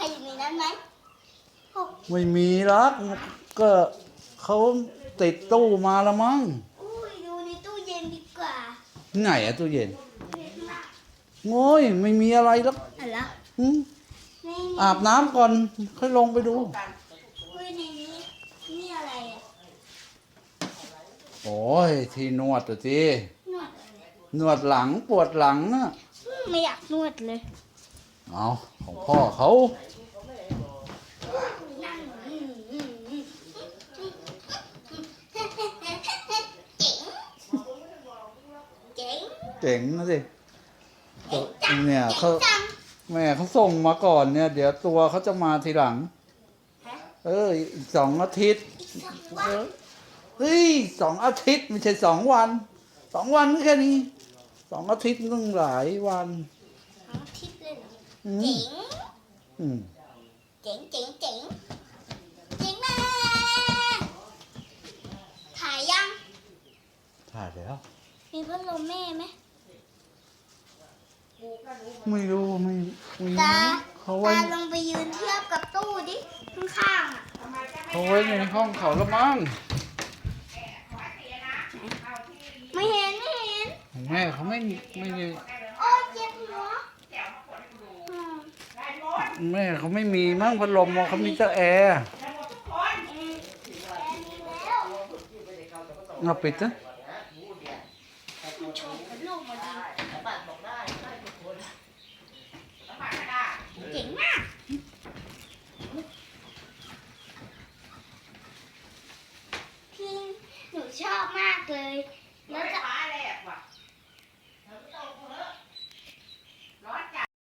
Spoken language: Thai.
รอยู่ในนั้นไหมหกไม่มีหรักก็เขาติดตู้มาแล้วมั้งอุ้ยดูในตู้เย็นดีกว่า ไหนอะตู้เย็นเย็นมากโง่ยไม่มีอะไรแล้วอะไรหึในนี้อาบน้ำก่อนค่อยลงไปดู อุ้ยในนี้นี่อะไรอะโอ้ย ที่นวดอะสินวดอะไรนวดหลังปวดหลังอะ อืมไม่อยากนวดเลย เอาของพ่อเขานั่งอืมอืมอืมเจ๋งเจ๋งเจ๋งนะสิเจ๋งจังเนี่ยเขาจ๋งจังแม่เขาส่งมาก่อนเนี่ย เดี๋ยวตัวเขาจะมาทีหลังฮะเอออีกสองอาทิตย์อีกสองวัเอนอเฮ้ยสองอาทิตย์ไม่ใช่สองวัน สองวันก็แค่นี้ สองอาทิตย์ต้องหลายวัน ออืเจ๋มงอืมเจ๋งเจ๋งเจ๋งเจ๋งมากถ่ายยัง ถ่ายแล้วมีพัดลมแม่ไหม ไม่รู้ไม่ไม่ตา เขาไว้ตาลงไปยืนเทียบกับตู้ดิ ข้างๆอะเขาไว้ในห้องเขาละมั้งไม่เห็น ไม่เห็น ของแม่เขาไม่ไม่ได้โอ้ยเจ็บหัวอืม แม่เขาไม่มีมั่งพัดลมมองเขามีแต่แอร์เอาปิดนะที่หนูชอบมากเลยแล้วจะ